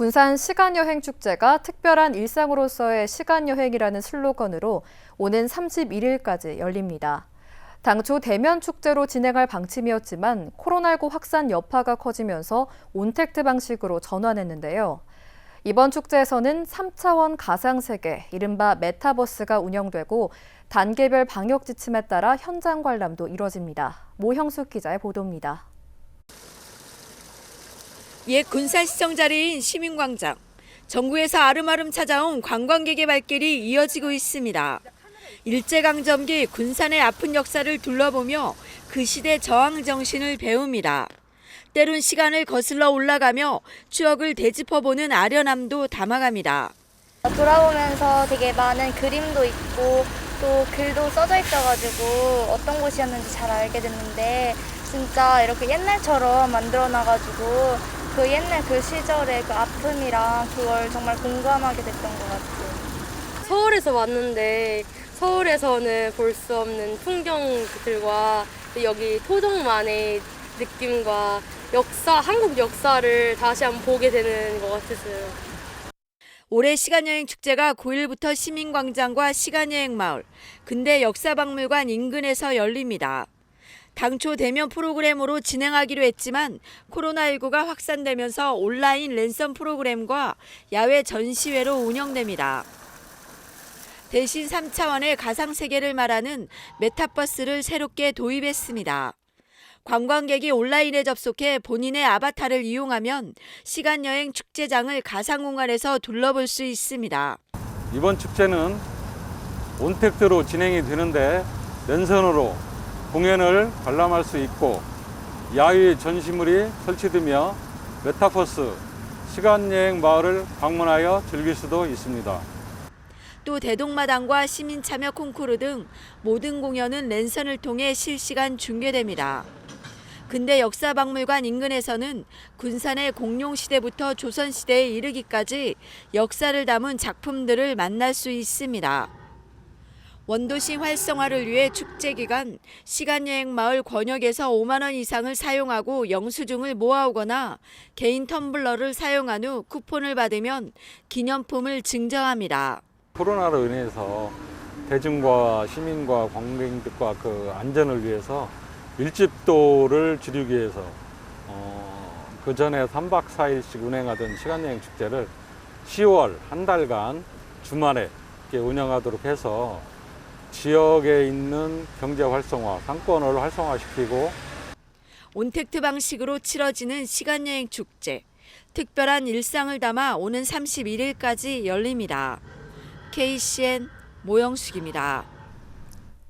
군산 시간여행 축제가 특별한 일상으로서의 시간여행이라는 슬로건으로 오는 31일까지 열립니다. 당초 대면 축제로 진행할 방침이었지만 코로나19 확산 여파가 커지면서 온택트 방식으로 전환했는데요. 이번 축제에서는 3차원 가상세계, 이른바 메타버스가 운영되고 단계별 방역 지침에 따라 현장 관람도 이뤄집니다. 모형숙 기자의 보도입니다. 옛 군산시청 자리인 시민광장. 정부에서 아름아름 찾아온 관광객의 발길이 이어지고 있습니다. 일제강점기 군산의 아픈 역사를 둘러보며 그 시대 저항 정신을 배웁니다. 때론 시간을 거슬러 올라가며 추억을 되짚어보는 아련함도 담아갑니다. 돌아오면서 되게 많은 그림도 있고 또 글도 써져 있어가지고 어떤 곳이었는지 잘 알게 됐는데 진짜 이렇게 옛날처럼 만들어 놔가지고 그 옛날 그 시절의 그 아픔이랑 그걸 정말 공감하게 됐던 것 같아요. 서울에서 왔는데 서울에서는 볼 수 없는 풍경들과 여기 토종만의 느낌과 역사, 한국 역사를 다시 한번 보게 되는 것 같았어요. 올해 시간여행 축제가 9일부터 시민광장과 시간여행 마을, 근대 역사박물관 인근에서 열립니다. 당초 대면 프로그램으로 진행하기로 했지만 코로나19가 확산되면서 온라인 랜선 프로그램과 야외 전시회로 운영됩니다. 대신 3차원의 가상세계를 말하는 메타버스를 새롭게 도입했습니다. 관광객이 온라인에 접속해 본인의 아바타를 이용하면 시간여행 축제장을 가상공간에서 둘러볼 수 있습니다. 이번 축제는 온택트로 진행이 되는데 랜선으로 공연을 관람할 수 있고 야외 전시물이 설치되며 메타버스 시간여행 마을을 방문하여 즐길 수도 있습니다. 또 대동마당과 시민참여 콩쿠르 등 모든 공연은 랜선을 통해 실시간 중계됩니다. 근대 역사박물관 인근에서는 군산의 공룡시대부터 조선시대에 이르기까지 역사를 담은 작품들을 만날 수 있습니다. 원도시 활성화를 위해 축제 기간 시간여행 마을 권역에서 5만 원 이상을 사용하고 영수증을 모아오거나 개인 텀블러를 사용한 후 쿠폰을 받으면 기념품을 증정합니다. 코로나로 인해서 대중과 시민과 관광객들과 그 안전을 위해서 밀집도를 줄이기 위해서 어, 그 전에 3박 4일씩 운행하던 시간여행 축제를 10월 한 달간 주말에 운영하도록 해서 지역에 있는 경제 활성화, 상권을 활성화시키고 온택트 방식으로 치러지는 시간여행 축제. 특별한 일상을 담아 오는 31일까지 열립니다. KCN 모영숙입니다.